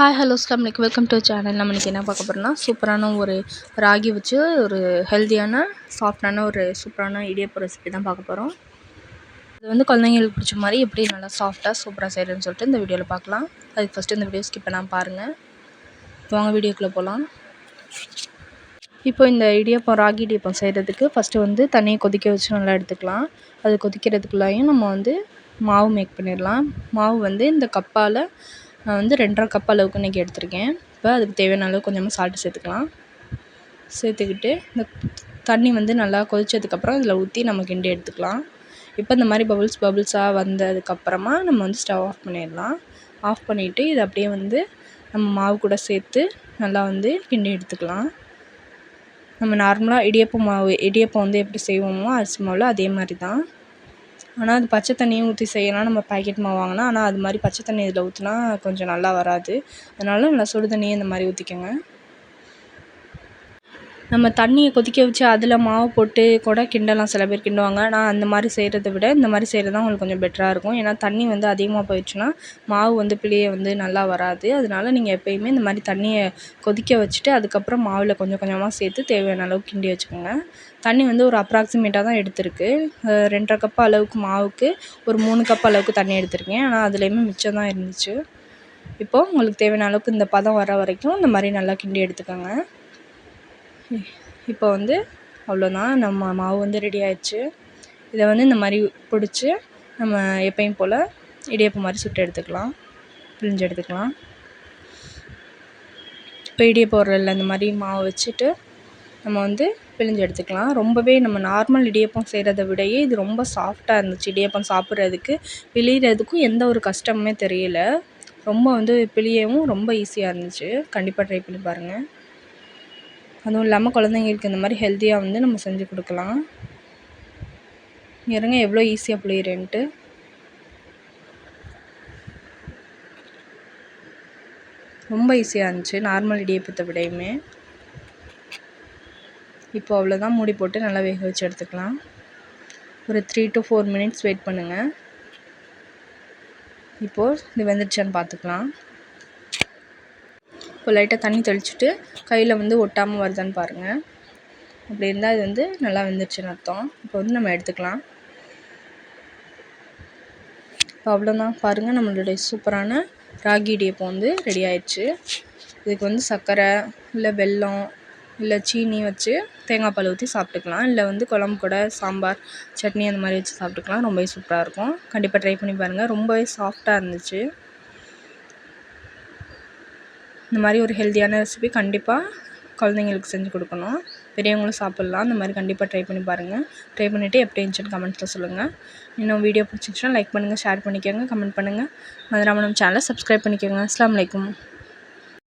Hi hello Aslam like welcome to channel நம்ம இன்றைக்கி என்ன பார்க்க போகிறோம்னா சூப்பரான ஒரு ராகி வச்சு ஒரு ஹெல்த்தியான சாஃப்டான ஒரு சூப்பரான இடியப்ப ரெசிபி தான் பார்க்க போகிறோம் இது வந்து குழந்தைங்களுக்கு பிடிச்ச மாதிரி எப்படி நல்லா சாஃப்டாக சூப்பராக செய்கிறேன்னு சொல்லிட்டு இந்த வீடியோவில் பார்க்கலாம். அதுக்கு ஃபஸ்ட்டு இந்த வீடியோ ஸ்கிப் பண்ணாமல் பாருங்கள் வாங்க வீடியோக்குள்ளே போகலாம் இப்போ இந்த இடியப்பம் ராகி இடியப்பம் செய்கிறதுக்கு ஃபஸ்ட்டு வந்து தண்ணியை கொதிக்க வச்சு நல்லா எடுத்துக்கலாம். அது கொதிக்கிறதுக்குள்ளேயும் நம்ம வந்து மாவு மேக் பண்ணிடலாம். மாவு வந்து இந்த கப்பால் நான் வந்து ரெண்டரை கப் அளவுக்கு இன்றைக்கி எடுத்திருக்கேன். இப்போ அதுக்கு தேவையான அளவு கொஞ்சமாக சால்ட்டு சேர்த்துக்கலாம். சேர்த்துக்கிட்டு இந்த தண்ணி வந்து நல்லா கொதித்ததுக்கப்புறம் இதில் ஊற்றி நம்ம கிண்டி எடுத்துக்கலாம். இப்போ இந்த மாதிரி பபுள்ஸ் பபுள்ஸாக வந்ததுக்கப்புறமா நம்ம வந்து ஸ்டவ் ஆஃப் பண்ணிடலாம். ஆஃப் பண்ணிவிட்டு இதை அப்படியே வந்து நம்ம மாவு கூட சேர்த்து நல்லா வந்து கிண்டி எடுத்துக்கலாம். நம்ம நார்மலாக இடியப்பம் மாவு இடியப்பம் வந்து எப்படி செய்வோமோ அரிசி மாவில் அதே மாதிரி தான். ஆனால் அது பச்சை தண்ணியும் ஊற்றி செய்யலாம் நம்ம பாக்கெட் மாவு வாங்கினா ஆனால் அது மாதிரி பச்சை தண்ணி இதில் ஊற்றினா கொஞ்சம் நல்லா வராது. அதனால் நல்லா சுடு தண்ணியே இந்த மாதிரி ஊற்றிக்கோங்க நம்ம தண்ணியை கொதிக்க வச்சு அதில் மாவு போட்டு கூட கிண்டலாம் சில பேர் கிண்டுவாங்க. நான் அந்த மாதிரி செய்கிறத விட இந்த மாதிரி செய்கிறது தான் உங்களுக்கு கொஞ்சம் பெட்டராக இருக்கும். ஏன்னா தண்ணி வந்து அதிகமாக போயிடுச்சுன்னா மாவு வந்து பிழிய வந்து நல்லா வராது. அதனால நீங்கள் எப்போயுமே இந்த மாதிரி தண்ணியை கொதிக்க வச்சுட்டு அதுக்கப்புறம் மாவில் கொஞ்சம் கொஞ்சமாக சேர்த்து தேவையான அளவுக்கு கிண்டி வச்சுக்கோங்க. தண்ணி வந்து ஒரு அப்ராக்சிமேட்டாக தான் எடுத்திருக்கு. ரெண்டரை கப் அளவுக்கு மாவுக்கு ஒரு மூணு கப் அளவுக்கு தண்ணி எடுத்திருக்கேன். ஆனால் அதுலேயுமே மிச்சம் தான் இருந்துச்சு. இப்போது உங்களுக்கு தேவையான அளவுக்கு இந்த பதம் வர வரைக்கும் இந்த மாதிரி நல்லா கிண்டி எடுத்துக்கோங்க. இப்போ வந்து அவ்வளோதான். நம்ம மாவு வந்து ரெடி ஆயிடுச்சு. இதை வந்து இந்த மாதிரி பிடிச்சி நம்ம எப்பயும் போல் இடியப்பம் மாதிரி சுட்டு எடுத்துக்கலாம். பிழிஞ்சு எடுத்துக்கலாம். இப்போ இடியப்பம் உரலில் இந்த மாதிரி மாவு வச்சுட்டு நம்ம வந்து பிழிஞ்சு எடுத்துக்கலாம். ரொம்பவே நம்ம நார்மல் இடியப்பம் செய்கிறத விடையே இது ரொம்ப சாஃப்டாக இருந்துச்சு. இடியப்பம் சாப்பிட்றதுக்கு பிழிகிறதுக்கும் எந்த ஒரு கஷ்டமுமே தெரியல. ரொம்ப வந்து பிழியவும் ரொம்ப ஈஸியாக இருந்துச்சு. கண்டிப்பாக ட்ரை பண்ணி பாருங்கள் அதுவும் இல்லாமல் குழந்தைங்களுக்கு இந்த மாதிரி ஹெல்த்தியாக வந்து நம்ம செஞ்சு கொடுக்கலாம். இறங்க எவ்வளோ ஈஸியாக புளியிறேன்ட்டு. ரொம்ப ஈஸியாக இருந்துச்சு நார்மல் இடியப்பத்தை விடையுமே. இப்போ அவ்வளோதான் மூடி போட்டு நல்லா வேக வச்சு எடுத்துக்கலாம். ஒரு three to four minutes wait பண்ணுங்கள் இப்போது இது வெந்துருச்சான்னு பார்த்துக்கலாம். இப்போ லைட்டாக தண்ணி தெளிச்சுட்டு கையில் வந்து ஒட்டாமல் வருதான்னு பாருங்கள் அப்படி இருந்தால் இது வந்து நல்லா வெந்துருச்சுன்னு அர்த்தம். இப்போ வந்து நம்ம எடுத்துக்கலாம். இப்போ அவ்வளோதான் பாருங்கள் நம்மளுடைய சூப்பரான ராகி இடியப்பம் வந்து ரெடி ஆயிடுச்சு. இதுக்கு வந்து சர்க்கரை இல்லை வெல்லம் இல்லை சீனி வச்சு தேங்காய் பால் ஊற்றி சாப்பிட்டுக்கலாம். இல்லை வந்து குழம்பு கூட சாம்பார் சட்னி அந்த மாதிரி வச்சு சாப்பிட்டுக்கலாம். ரொம்பவே சூப்பராக இருக்கும். கண்டிப்பாக ட்ரை பண்ணி பாருங்கள் ரொம்பவே சாஃப்டாக இருந்துச்சு. இந்த மாதிரி ஒரு ஹெல்த்தியான ரெசிபி கண்டிப்பாக குழந்தைங்களுக்கு செஞ்சு கொடுக்கணும். பெரியவங்களும் சாப்பிட்லாம். அந்த மாதிரி கண்டிப்பாக ட்ரை பண்ணி பாருங்கள் ட்ரை பண்ணிவிட்டு எப்படி இருந்துச்சுன்னு கமெண்ட்ஸில் சொல்லுங்கள் இன்னும் வீடியோ பிடிச்சிச்சுன்னா லைக் பண்ணுங்கள் ஷேர் பண்ணிக்கோங்க கமெண்ட் பண்ணுங்கள் மதுராமணம் சேனலை சப்ஸ்கிரைப் பண்ணிக்கோங்க. அஸ்லாம் வலைக்கம்